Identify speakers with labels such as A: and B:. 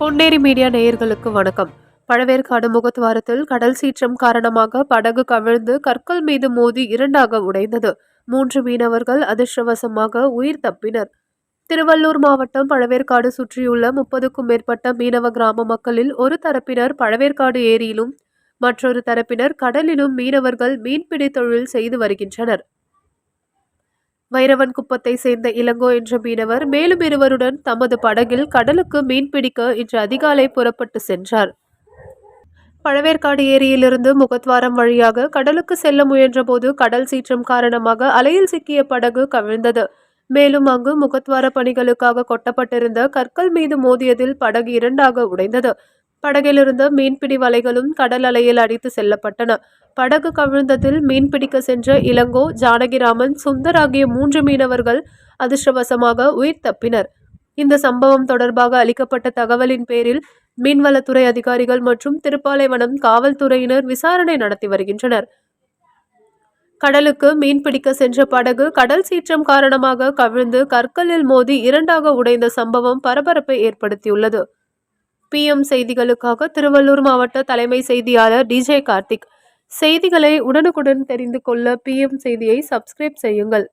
A: Ponneri media நேயர்களுக்கு வணக்கம். பழவேற்காடு முகத்துவாரத்தில் கடல் சீற்றம் காரணமாக படகு கவிழ்ந்து கற்கள் மீது மோதி இரண்டாக உடைந்தது. மூன்று மீனவர்கள் அதிர்ஷ்டவசமாக உயிர் தப்பினர். திருவள்ளூர் மாவட்டம் பழவேற்காடு சுற்றியுள்ள முப்பதுக்கும் மேற்பட்ட மீனவ கிராம மக்களில் ஒரு தரப்பினர் பழவேற்காடு ஏரியிலும் மற்றொரு தரப்பினர் கடலிலும் மீனவர்கள் மீன்பிடி தொழில் செய்து வருகின்றனர். வைரவன் குப்பத்தை சேர்ந்த இளங்கோ என்ற மீனவர் மேலும் இருவருடன் தமது படகில் கடலுக்கு மீன்பிடிக்க இன்று அதிகாலை புறப்பட்டு சென்றார். பழவேற்காடு ஏரியிலிருந்து முகத்வாரம் வழியாக கடலுக்கு செல்ல முயன்றபோது கடல் சீற்றம் காரணமாக அலையில் சிக்கிய படகு கவிழ்ந்தது. மேலும் அங்கு முகத்வார பணிகளுக்காக கொட்டப்பட்டிருந்த கற்கள் மீது மோதியதில் படகு இரண்டாக உடைந்தது. படகிலிருந்த மீன்பிடி வலைகளும் கடல் அலையில் அடித்து செல்லப்பட்டன. படகு கவிழ்ந்ததில் மீன்பிடிக்க சென்ற இளங்கோ ஜானகிராமன் சுந்தர் ஆகிய மூன்று மீனவர்கள் அதிர்ஷ்டவசமாக உயிர் தப்பினர். இந்த சம்பவம் தொடர்பாக அளிக்கப்பட்ட தகவலின் பேரில் மீன்வளத்துறை அதிகாரிகள் மற்றும் திருப்பாலைவனம் காவல்துறையினர் விசாரணை நடத்தி வருகின்றனர். கடலுக்கு மீன்பிடிக்க சென்ற படகு கடல் சீற்றம் காரணமாக கவிழ்ந்து கற்களில் மோதி இரண்டாக உடைந்த சம்பவம் பரபரப்பை ஏற்படுத்தியுள்ளது. பிஎம் செய்திகளுக்காக திருவள்ளூர் மாவட்ட தலைமை செய்தியாளர் டிஜே கார்த்திக். செய்திகளை உடனுக்குடன் தெரிந்து கொள்ள பிஎம் செய்தியை சப்ஸ்கிரைப் செய்யுங்கள்.